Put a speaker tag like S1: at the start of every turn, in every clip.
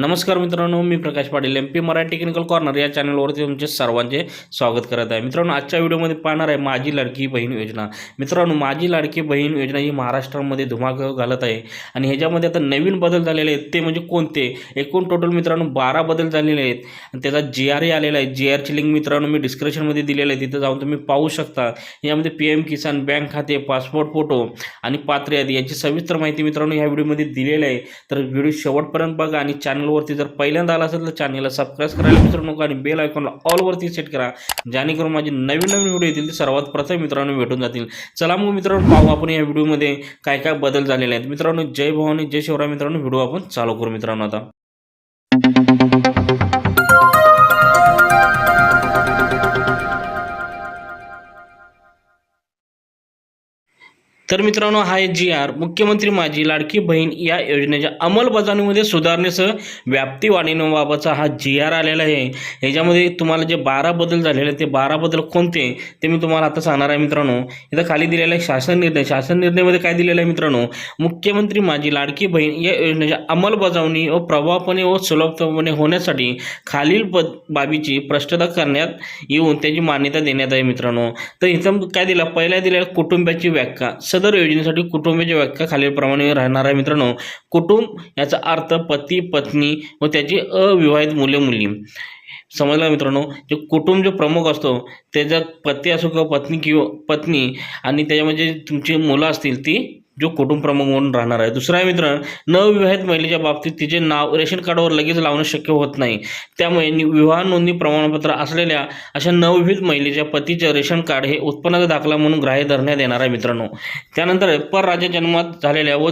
S1: नमस्कार मित्रांनो मी Prakash Patil M P Marathi technical corner या चॅनलवरती तुमचे सर्वांचे स्वागत करत आहे. मित्रांनो आजच्या व्हिडिओमध्ये पाहणार आहे माझी लाडकी बहीण योजना. मित्रांनो माझी लाडकी बहीण योजना ही महाराष्ट्रामध्ये धुमाकूळ घालत आहे आणि ह्याच्यामध्ये आता नवीन बदल झालेले आहेत. ते म्हणजे कोणते? एकूण टोटल मित्रांनो बारा बदल झालेले आहेत. आणि त्याचा जी आर आलेला आहे. जी आरची लिंक मित्रांनो मी डिस्क्रिप्शनमध्ये दिलेलं आहे. तिथं जाऊन तुम्ही पाहू शकता. यामध्ये पी एम किसान बँक खाते पासपोर्ट फोटो आणि पात्र यादी याची सविस्तर माहिती मित्रांनो ह्या व्हिडिओमध्ये दिलेली आहे. तर व्हिडिओ शेवटपर्यंत बघा आणि चॅनल चॅनलवरती जर पहिल्यांदा आला असेल तर चॅनलला सबस्क्राईब करायला विसरू नका आणि बेल आयकॉनला ऑलवरती सेट करा. जेणेकरून माझे नवीन नवीन व्हिडिओ येतील ते सर्वात प्रथम मित्रांनो भेटून जातील. चला मग मित्रांनो पाहू आपण या व्हिडिओमध्ये काय काय बदल झालेले आहेत. मित्रांनो जय भवानी जय शिवराय मित्रांनो. व्हिडिओ आपण चालू करू मित्रांनो आता. तर मित्रांनो हा आहे जी आर. मुख्यमंत्री माझी लाडकी बहीण या योजनेच्या अंमलबजावणीमध्ये सुधारणेसह व्याप्ती वाढवण्याबाबतचा हा जी आर आलेला आहे. ह्याच्यामध्ये तुम्हाला जे बारा बदल झालेले ते बारा बदल कोणते ते मी तुम्हाला आता सांगणार आहे मित्रांनो. इथं खाली दिलेला आहे शासन निर्णय. शासन निर्णयमध्ये काय दिलेलं आहे मित्रांनो? मुख्यमंत्री माझी लाडकी बहीण या योजनेच्या अंमलबजावणी व प्रभावपणे व सुलभपणे होण्यासाठी खालील पद बाबीची प्रष्टता करण्यात येऊन त्याची मान्यता देण्यात आहे मित्रांनो. तर इथं काय दिलं? पहिल्या दिलेल्या कुटुंबाची व्याख्या. सदर योजनेसाठी कुटुंबाची व्याख्या खालीलप्रमाणे राहणार आहे मित्रांनो. कुटुंब याचा अर्थ पती पत्नी व त्याची अविवाहित मुले मुली. समजला मित्रांनो? जे कुटुंब जो प्रमुख असतो त्याचा पती असो किंवा पत्नी किंवा पत्नी आणि त्याच्यामध्ये तुमची मुलं असतील ती जो कुटुंब प्रमुख म्हणून राहणार आहे. दुसरा आहे मित्र नवविवाहित महिलेच्या बाबतीत तिचे नाव रेशन कार्डवर लगेच लावणं शक्य होत नाही. त्यामुळे विवाह नोंदणी प्रमाणपत्र असलेल्या अशा नवविवाहित महिलेच्या पतीचे रेशन कार्ड हे उत्पन्नाचा दाखला म्हणून ग्राह्य धरण्यात येणार आहे मित्रांनो. त्यानंतर परराज्य जन्मात झालेल्या व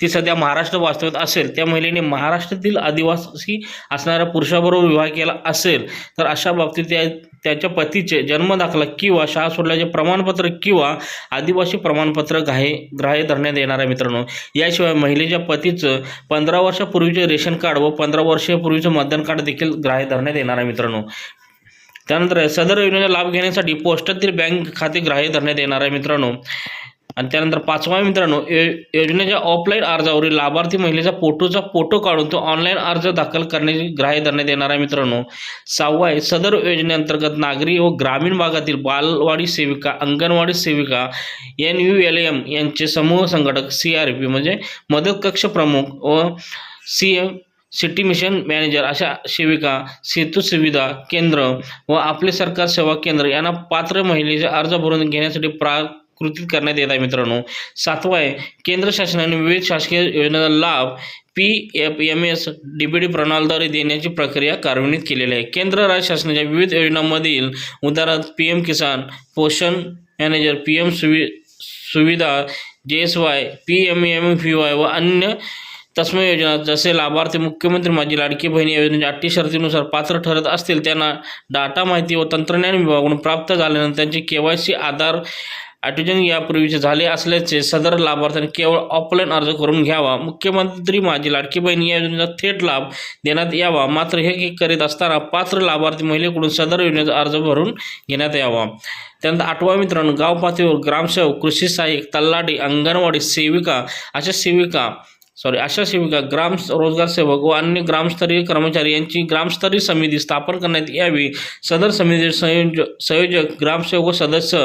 S1: ती सध्या महाराष्ट्र वास्तव्यात असेल त्या महिलेने महाराष्ट्रातील आदिवासी असणाऱ्या पुरुषाबरोबर विवाह केला असेल तर अशा बाबतीत त्या त्याच्या पतीचे जन्मदाखला किंवा शाळा सोडल्याचे प्रमाणपत्र किंवा आदिवासी प्रमाणपत्र ग्राह्य ग्राह्य धरण्यात येणार आहे मित्रांनो. याशिवाय महिलेच्या पतीचं पंधरा वर्षापूर्वीचे रेशन कार्ड व पंधरा वर्षापूर्वीचं मतदान कार्ड देखील ग्राह्य धरण्यात येणार आहे मित्रांनो. त्यानंतर सदर योजनेचा लाभ घेण्यासाठी पोस्टातील बँक खाते ग्राह्य धरण्यात येणार आहे मित्रांनो. आणि त्यानंतर पाचवा मित्रांनो योजनेच्या ऑफलाईन अर्जावरील लाभार्थी महिलेचा फोटोचा फोटो काढून तो ऑनलाईन अर्ज दाखल करण्याची ग्राह्य धरण्यात येणार आहे मित्रांनो. सहावा आहे सदर योजनेअंतर्गत नागरी व ग्रामीण भागातील बालवाडी सेविका अंगणवाडी सेविका एन यू एल एम यांचे समूह संघटक सी आर पी म्हणजे मदत कक्ष प्रमुख व C M city mission manager अशा सेविका सेतू सुविधा केंद्र व आपले सरकार सेवा केंद्र यांना पात्र महिलेचे अर्ज भरून घेण्यासाठी प्रा कृतीत करण्यात येत आहे मित्रांनो. सातवा आहे केंद्र शासनाने विविध शासकीय योजनेचा लाभ P F M S D B D प्रणालीद्वारे देण्याची प्रक्रिया कार्यान्वित केलेली आहे. केंद्र राज्य शासनाच्या विविध योजनांमधील उदाहरणार्थ पी एम किसान पोषण मॅनेजर पी एम सुवि सुविधा J S Y P M M V Y व अन्य तस्मय योजना जसे लाभार्थी मुख्यमंत्री माझी लाडकी बहिणी या योजनेच्या अटी शर्तीनुसार पात्र ठरत असतील त्यांना डाटा माहिती व तंत्रज्ञान विभागाकडून प्राप्त झाल्यानंतर त्यांचे के वाय सी आधार ॲटोजन यापूर्वीचे झाले असल्याचे सदर लाभार्थ्यांनी केवळ ऑफलाईन अर्ज करून घ्यावा. मुख्यमंत्री माझी लाडकी बहीण या योजनेचा थेट लाभ देण्यात यावा. मात्र हे करीत असताना पात्र लाभार्थी महिलेकडून सदर योजनेचा अर्ज भरून घेण्यात यावा. त्यानंतर आठवा मित्रांनो गाव पातळीवर ग्रामसेवक कृषी सहाय्यक तल्लाडी अंगणवाडी सेविका अशा सेविका सॉरी अशा सेविका ग्राम रोजगार सेवक व अन्य ग्रामस्तरीय कर्मचारी यांची ग्रामस्तरीय समिती स्थापन करण्यात यावी. सदर समिती संयोजक संयोजक ग्रामसेवक व सदस्य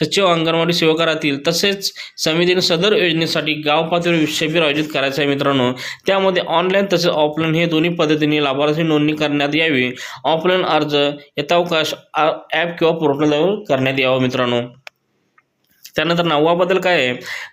S1: सचिव अंगणवाडी सेवका राहतील. तसेच समितीने सदर योजनेसाठी गाव पातळीवर शिबिर आयोजित करायचं आहे मित्रांनो. त्यामध्ये ऑनलाईन तसेच ऑफलाईन हे दोन्ही पद्धतीने लाभार्थी नोंदणी करण्यात यावी. ऑफलाईन अर्ज यथावकाश ॲप किंवा पोर्टलवर करण्यात यावं मित्रांनो. त्यानंतर नववा बदल काय आहे?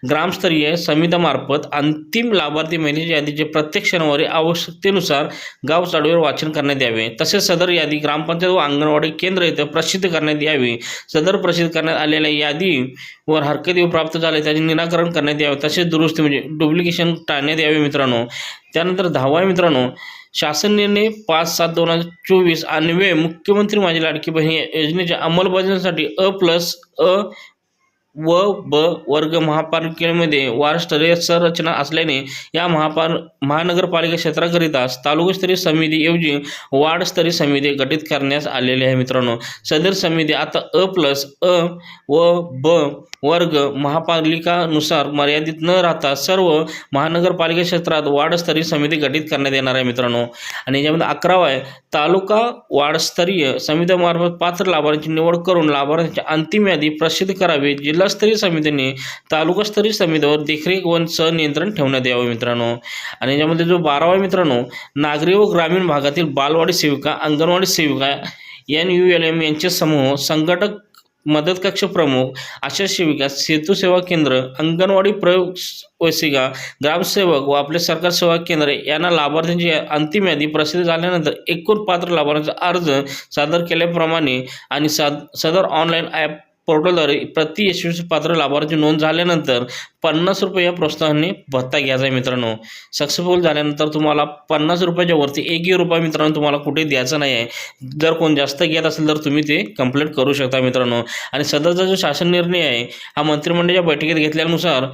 S1: ग्रामस्तरीय समितीमार्फत अंतिम लाभार्थी महिन्याच्या यादीचे प्रत्येक शनिवारी आवश्यकतेनुसार गाव चाळीवर वाचन करण्यात यावे. तसेच सदर यादी ग्रामपंचायत व अंगणवाडी केंद्र येथे प्रसिद्ध करण्यात यावी. सदर प्रसिद्ध करण्यात आलेल्या यादीवर हरकती प्राप्त झाले त्याचे निराकरण करण्यात यावे. तसेच दुरुस्ती म्हणजे डुप्लिकेशन टाळण्यात यावे मित्रांनो. त्यानंतर दहावा मित्रांनो शासन निर्णय पाच सात दोन हजार चोवीस अन्वये मुख्यमंत्री माझी लाडकी बहीण योजनेच्या अंमलबजावणीसाठी अ प्लस अ व ब वर्ग महापालिकेमध्ये वारस्तरीय संरचना असल्याने या महापाल महानगरपालिका क्षेत्राकरिताच तालुकास्तरीय समितीऐवजी वार्डस्तरीय समिती गठीत करण्यास आलेली आहे मित्रांनो. सदर समिती आता अ प्लस अ व ब वर्ग महापालिकानुसार मर्यादित न राहता सर्व महानगरपालिका क्षेत्रात वाढस्तरीय समिती गठीत करण्यात येणार आहे मित्रांनो. आणि याच्यामध्ये अकरावा आहे तालुका वार्डस्तरीय समित्यामार्फत पात्र लाभार्थ्यांची निवड करून लाभार्थ्यांची अंतिम यादी प्रसिद्ध करावी. जिल्हास्तरीय समितीने तालुकास्तरीय समितीवर देखरेख व नियंत्रण ठेवण्यात यावे मित्रांनो. आणि याच्यामध्ये जो बारावा आहे मित्रांनो नागरी व ग्रामीण भागातील बालवाडी सेविका अंगणवाडी सेविका एन यू एल एम यांचे समूह संघटक मदत कक्ष प्रमुख आशा सेविका सेतू सेवा केंद्र अंगणवाडी प्रयोग वसिका ग्रामसेवक व आपले सरकार सेवा केंद्र यांना लाभार्थ्यांची अंतिम यादी प्रसिद्ध झाल्यानंतर एकूण पात्र लाभार्थ्यांचा अर्ज सादर केल्याप्रमाणे आणि साद सदर ऑनलाईन ॲप पोर्टलद्वारे प्रति यशस्वी पात्र लाभार्थी नोंद झाल्यानंतर पन्नास रुपये या प्रोत्साहनाने भत्ता घ्यायचा आहे मित्रांनो. सक्सेसफुल झाल्यानंतर तुम्हाला पन्नास रुपयाच्या वरती एकही रुपया मित्रांनो तुम्हाला कुठे द्यायचा नाही आहे. जर कोण जास्त घेत असेल तर तुम्ही ते कंप्लीट करू शकता मित्रांनो. आणि सदरचा जो शासन निर्णय आहे हा मंत्रिमंडळाच्या बैठकीत घेतल्यानुसार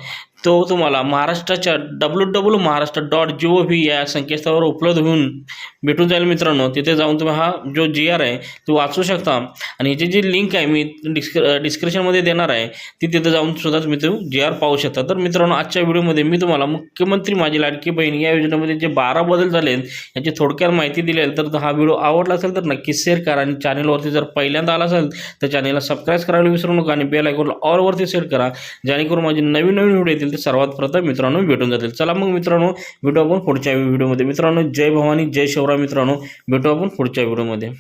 S1: तो तुम्हाला महाराष्ट्राच्या W W Maharashtra dot G O V या संकेतस्थळावर उपलब्ध होऊन भेटून जाईल मित्रांनो. तिथे जाऊन तुम्ही हा जो जी आर आहे तो वाचू शकता. आणि ह्याची जी लिंक आहे मी डिस्क डिस्क्रिप्शनमध्ये देणार आहे ती तिथे जाऊन सुद्धा तुम्ही तो जी आर पाहू शकता. तर मित्रांनो आजच्या व्हिडिओमध्ये मी तुम्हाला मुख्यमंत्री माझी लाडकी बहीण या योजनेमध्ये जे बारा बदल झाले आहेत याची थोडक्यात माहिती दिली आहे. तर हा व्हिडिओ आवडला असेल तर नक्की शेअर करा आणि चॅनलवरती जर पहिल्यांदा आला असेल तर चॅनलला सबस्क्राईब करायला विसरू नका आणि बेल आयकॉनला ऑलवरती शेअर करा. जेणेकरून माझे नवीन नवीन व्हिडिओ येतील ते सर्वात प्रथम मित्रांनो भेटून जातील. चला मग मित्रांनो भेटू आपण पुढच्या व्हिडिओमध्ये. मित्रांनो जय भवानी जय शिवराय मित्रांनो. भेटू आपण पुढच्या व्हिडिओमध्ये.